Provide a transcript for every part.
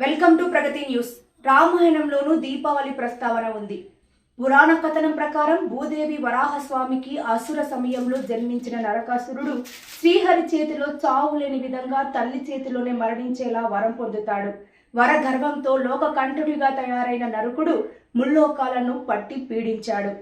Welcome to Pragathi news. రామాయణంలోనూ Deepavali ప్రస్తావన ఉంది. పురాణ కథనం ప్రకారం భూదేవి వరాహస్వామికి అసుర సమయంలో జన్మించిన నరకాసురుడు శ్రీహరి చేతిలో చావు లేని విధంగా తల్లి చేతిలోనే మరణించేలా వరం పొందుతాడు. వర గర్వంతో లోకకంఠుడిగా తయారైన నరకుడు ముల్లోకాలను పట్టి పీడించాడు.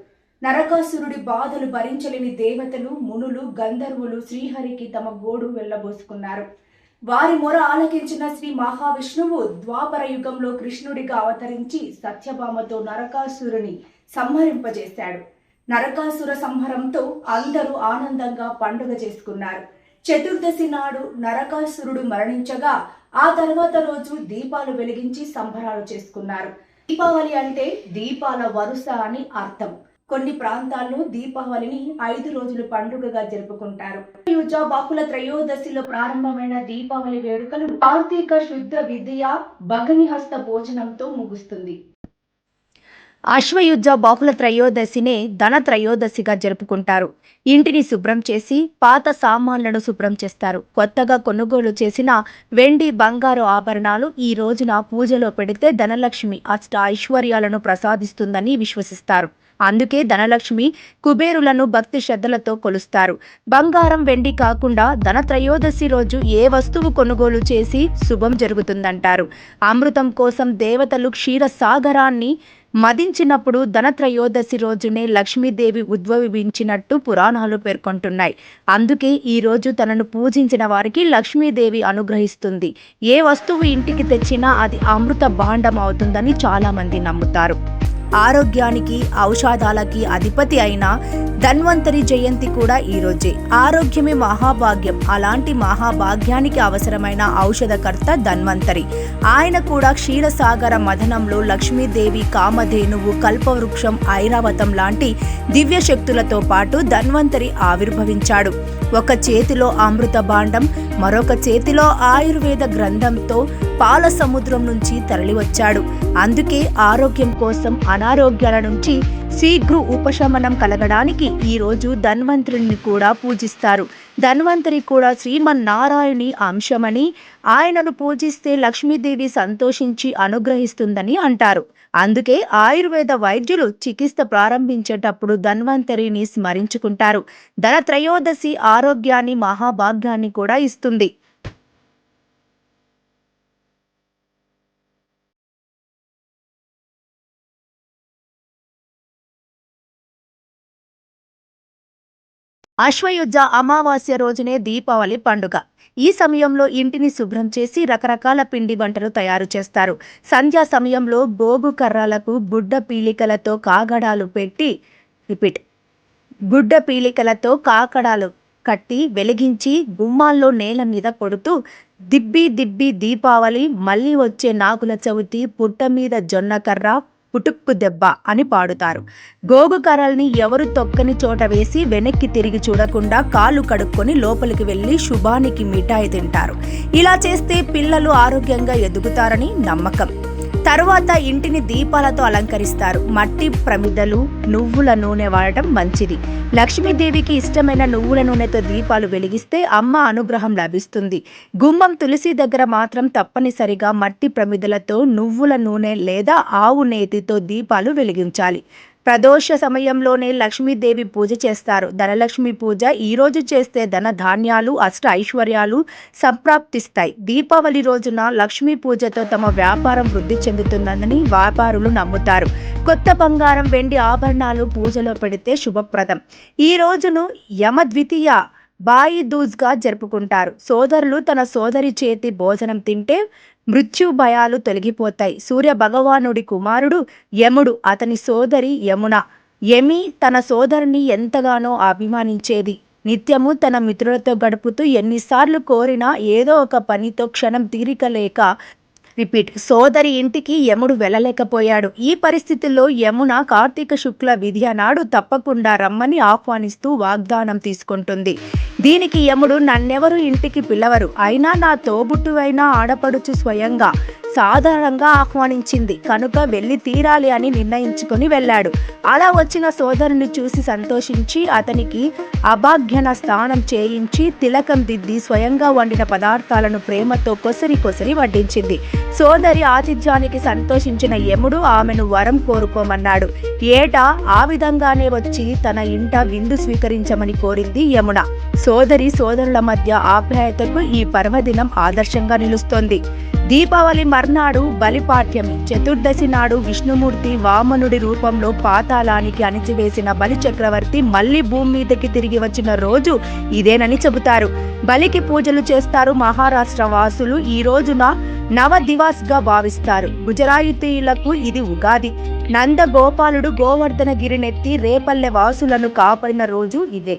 నరకాసురుడి బాధలు భరించలేని దేవతలు మునులు గంధర్వులు శ్రీహరికి తమ గోడు వెళ్ళబోసుకున్నారు. వారి మొర ఆలకించిన శ్రీ మహావిష్ణువు ద్వాపర యుగంలో కృష్ణుడిగా అవతరించి సత్యభామతో నరకాసురుని సంహరింపజేశాడు. నరకాసుర సంహరంతో అందరూ ఆనందంగా పండుగ చేసుకున్నారు. చతుర్దశి నాడు నరకాసురుడు మరణించగా ఆ తర్వాత రోజు దీపాలు వెలిగించి సంబరాలు చేసుకున్నారు. దీపావళి అంటే దీపాల వరుస అని అర్థం. కొన్ని ప్రాంతాల్లో దీపావళిని ఐదు రోజులు పండుగగా జరుపుకుంటారు. యుజ బాకుల త్రయోదశిలో ప్రారంభమైన దీపావళి వేడుకలు కార్తీక శుద్ధ విద్య భగనిహస్త భోజనంతో ముగుస్తుంది. అశ్వయుద్ధ బాహుళ త్రయోదశినే ధన త్రయోదశిగా జరుపుకుంటారు. ఇంటిని శుభ్రం చేసి పాత సామాన్లను శుభ్రం చేస్తారు. కొత్తగా కొనుగోలు చేసిన వెండి బంగారు ఆభరణాలు ఈ రోజున పూజలో పెడితే ధనలక్ష్మి అష్ట ఐశ్వర్యాలను ప్రసాదిస్తుందని విశ్వసిస్తారు. అందుకే ధనలక్ష్మి కుబేరులను భక్తి శ్రద్ధలతో కొలుస్తారు. బంగారం వెండి కాకుండా ధన త్రయోదశి రోజు ఏ వస్తువు కొనుగోలు చేసి శుభం జరుగుతుందంటారు? అమృతం కోసం దేవతలు క్షీర సాగరాన్ని మదించినప్పుడు ధనత్రయోదశి రోజునే లక్ష్మీదేవి ఉద్భవించినట్టు పురాణాలు పేర్కొంటున్నాయి. అందుకే ఈ రోజు తనను పూజించిన వారికి లక్ష్మీదేవి అనుగ్రహిస్తుంది. ఏ వస్తువు ఇంటికి తెచ్చినా అది అమృత భాండం అవుతుందని చాలామంది నమ్ముతారు. ఆరోగ్యానికి ఔషధాలకి అధిపతి అయిన ధన్వంతరి జయంతి కూడా ఈరోజే ఆరోగ్యమే మహాభాగ్యం. అలాంటి మహాభాగ్యానికి అవసరమైన ఔషధకర్త ధన్వంతరి. ఆయన కూడా క్షీరసాగర మథనంలో లక్ష్మీదేవి కామధేనువు కల్పవృక్షం ఐరావతం లాంటి దివ్య శక్తులతో పాటు ధన్వంతరి ఆవిర్భవించాడు. ఒక చేతిలో అమృత భాండం మరొక చేతిలో ఆయుర్వేద గ్రంథంతో పాల సముద్రం నుంచి తరలివచ్చాడు. అందుకే ఆరోగ్యం కోసం అనారోగ్యాల నుంచి శీఘ్ర ఉపశమనం కలగడానికి ఈరోజు ధన్వంతరిని కూడా పూజిస్తారు. ధన్వంతరి కూడా శ్రీమన్నారాయణి అంశమని ఆయనను పూజిస్తే లక్ష్మీదేవి సంతోషించి అనుగ్రహిస్తుందని అంటారు. అందుకే ఆయుర్వేద వైద్యులు చికిత్స ప్రారంభించేటప్పుడు ధన్వంతరిని స్మరించుకుంటారు. ధన త్రయోదశి ఆరోగ్యాన్ని మహాభాగ్యాన్ని కూడా ఇస్తుంది. అశ్వయుజ అమావాస్య రోజునే దీపావళి పండుగ. ఈ సమయంలో ఇంటిని శుభ్రం చేసి రకరకాల పిండి వంటలు తయారు చేస్తారు. సంధ్యా సమయంలో బోగు కర్రలకు బుడ్డ పీలికలతో కాగడాలు పెట్టి రిపీట్ గుడ్డ పీలికలతో కాకడాలు కట్టి వెలిగించి గుమ్మాల్లో నేల మీద కొడుతూ దిబ్బి దిబ్బి దీపావళి మళ్ళీ వచ్చే నాగుల చవితి పుట్ట మీద జొన్న కర్ర పుటుక్కు దెబ్బ అని పాడుతారు. గోగు కర్రల్ని ఎవరు తొక్కని చోట వేసి వెనక్కి తిరిగి చూడకుండా కాళ్ళు కడుక్కొని లోపలికి వెళ్ళి శుభానికి మిఠాయి తింటారు. ఇలా చేస్తే పిల్లలు ఆరోగ్యంగా ఎదుగుతారని నమ్మకం. తరువాత ఇంటిని దీపాలతో అలంకరిస్తారు. మట్టి ప్రమిదలు నువ్వుల నూనె వాడటం మంచిది. లక్ష్మీదేవికి ఇష్టమైన నువ్వుల నూనెతో దీపాలు వెలిగిస్తే అమ్మ అనుగ్రహం లభిస్తుంది. గుమ్మం తులసి దగ్గర మాత్రం తప్పనిసరిగా మట్టి ప్రమిదలతో నువ్వుల నూనె లేదా ఆవు నేతితో దీపాలు వెలిగించాలి. ప్రదోష సమయంలోనే లక్ష్మీదేవి పూజ చేస్తారు. ధనలక్ష్మి పూజ ఈరోజు చేస్తే ధన ధాన్యాలు అష్ట ఐశ్వర్యాలు సంప్రాప్తిస్తాయి. దీపావళి రోజున లక్ష్మీ పూజతో తమ వ్యాపారం వృద్ధి చెందుతుందని వ్యాపారులు నమ్ముతారు. కొత్త బంగారం వెండి ఆభరణాలు పూజలో పెడితే శుభప్రదం. ఈ రోజును యమద్వితీయ బాయి దూజ్గా జరుపుకుంటారు. సోదరులు తన సోదరి చేతి భోజనం తింటే మృత్యు భయాలు తొలగిపోతాయి. సూర్య భగవానుడి కుమారుడు యముడు అతని సోదరి యమున. యమి తన సోదరిని ఎంతగానో అభిమానించేది. నిత్యము తన మిత్రులతో గడుపుతూ ఎన్నిసార్లు కోరినా ఏదో ఒక పనితో క్షణం తీరిక లేక రిపీట్. సోదరి ఇంటికి యముడు వెళ్ళలేకపోయాడు. ఈ పరిస్థితుల్లో యమున కార్తీక శుక్ల విద్య నాడు తప్పకుండా రమ్మని ఆహ్వానిస్తూ వాగ్దానం తీసుకుంటుంది. దీనికి యముడు నన్నెవరు ఇంటికి పిలవరు. అయినా నా తోబుట్టువైన ఆడపడుచు స్వయంగా సాధారణంగా ఆహ్వానించింది. కనుక వెళ్ళి తీరాలి అని నిర్ణయించుకుని వెళ్ళాడు. అలా వచ్చిన సోదరుని చూసి సంతోషించి అతనికి అభాగ్యన స్నానం చేయించి తిలకం దిద్ది స్వయంగా వండిన పదార్థాలను ప్రేమతో కొసరి కొసరి వడ్డించింది. సోదరి ఆతిథ్యానికి సంతోషించిన యముడు ఆమెను వరం కోరుకోమన్నాడు. ఏటా? ఆ విధంగానే వచ్చి తన ఇంట విందు స్వీకరించమని కోరింది యమున. సోదరి సోదరుల మధ్య ఆప్యాయతకు ఈ పర్వదినం ఆదర్శంగా నిలుస్తోంది. దీపావళి మర్నాడు బలిపాఠ్యమి చతుర్దశి నాడు విష్ణుమూర్తి వామనుడి రూపంలో పాతాళానికి అణిచివేసిన బలి చక్రవర్తి మళ్ళీ భూమి మీదకి తిరిగి వచ్చిన రోజు ఇదేనని చెబుతారు. బలికి పూజలు చేస్తారు మహారాష్ట్ర వాసులు. ఈ రోజున నవ దివాస్గా భావిస్తారు. గుజరాతీయులకు ఇది ఉగాది. నందగోపాలుడు గోవర్ధన గిరినెత్తి రేపల్లె వాసులను కాపాడిన రోజు ఇదే.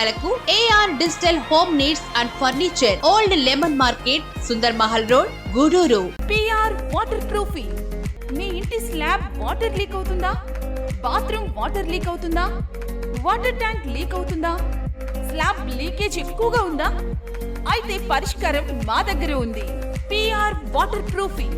వివరాలకు AR digital home needs and furniture old lemon market Sundar Mahal road Gudur PR waterproofing మీ ఇంటి స్లాబ్ వాటర్ లీక్ అవుతుందా? బాత్రూమ్ వాటర్ లీక్ అవుతుందా? వాటర్ ట్యాంక్ లీక్ అవుతుందా? స్లాబ్ లీకేజ్ ఎక్కువగా ఉందా? అయితే పరిష్కారం మా దగ్గర ఉంది. PR water proofing